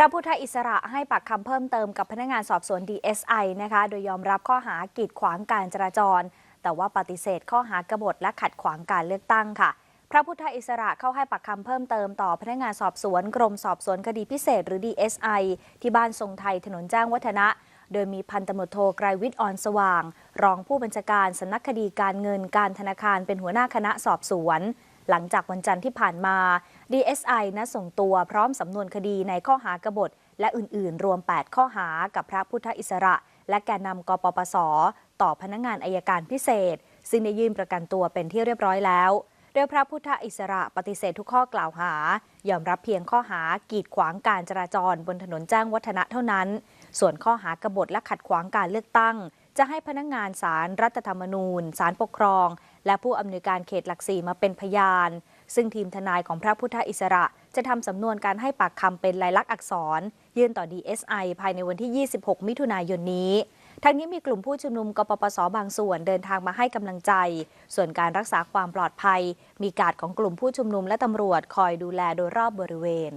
พระพุทธอิสระให้ปากคำเพิ่มเติมกับพนักงานสอบสวน DSI นะคะ โดยยอมรับข้อหากีดขวางการจราจร แต่ว่าปฏิเสธข้อหากบฏและขัดขวางการเลือกตั้งค่ะ พระพุทธอิสระเข้าให้ปากคำเพิ่มเติมต่อพนักงานสอบสวน กรมสอบสวนคดีพิเศษหรือ DSI ที่บ้านทรงไทยถนนแจ้งวัฒนะ โดยมีพันตำรวจโทไกรวิทย์อ่อนสว่าง รองผู้บัญชาการสำนักคดีการเงินการธนาคารเป็นหัวหน้าคณะสอบสวน หลังจากวันจันทร์ที่ผ่านมา DSI นะส่งตัวพร้อมสำนวนคดีในข้อหากบฏ และอื่นๆ รวม 8 ข้อหากับพระพุทธอิสระ และแกนนำกปปส ต่อพนักงานอายการพิเศษ ซึ่งได้ยื่นประกันตัวเป็นที่เรียบร้อยแล้วโดยพระพุทธอิสระปฏิเสธทุกข้อกล่าวหา ยอมรับเพียงข้อหากีดขวางการจราจรบนถนนแจ้งวัฒนะเท่านั้น ส่วนข้อหากบฏและขัดขวางการเลือกตั้ง จะให้พนักงานศารรัฐธรรมนูญศาลปกครอง และผู้อำนวยการเขตหลักสี่มาเป็นพยาน ซึ่งทีมทนายของพระพุทธอิสระ จะทำสำนวนการให้ปากคำเป็นลายลักษณ์อักษร ยื่นต่อ DSI ภายในวันที่ 26 มิถุนายนนี้ทั้งนี้มีกลุ่มผู้ชุมนุมกปปสบางส่วนเดินทางมาให้กำลังใจ ส่วนการรักษาความปลอดภัย มีการของกลุ่มผู้ชุมนุมและตำรวจคอยดูแลโดยรอบบริเวณ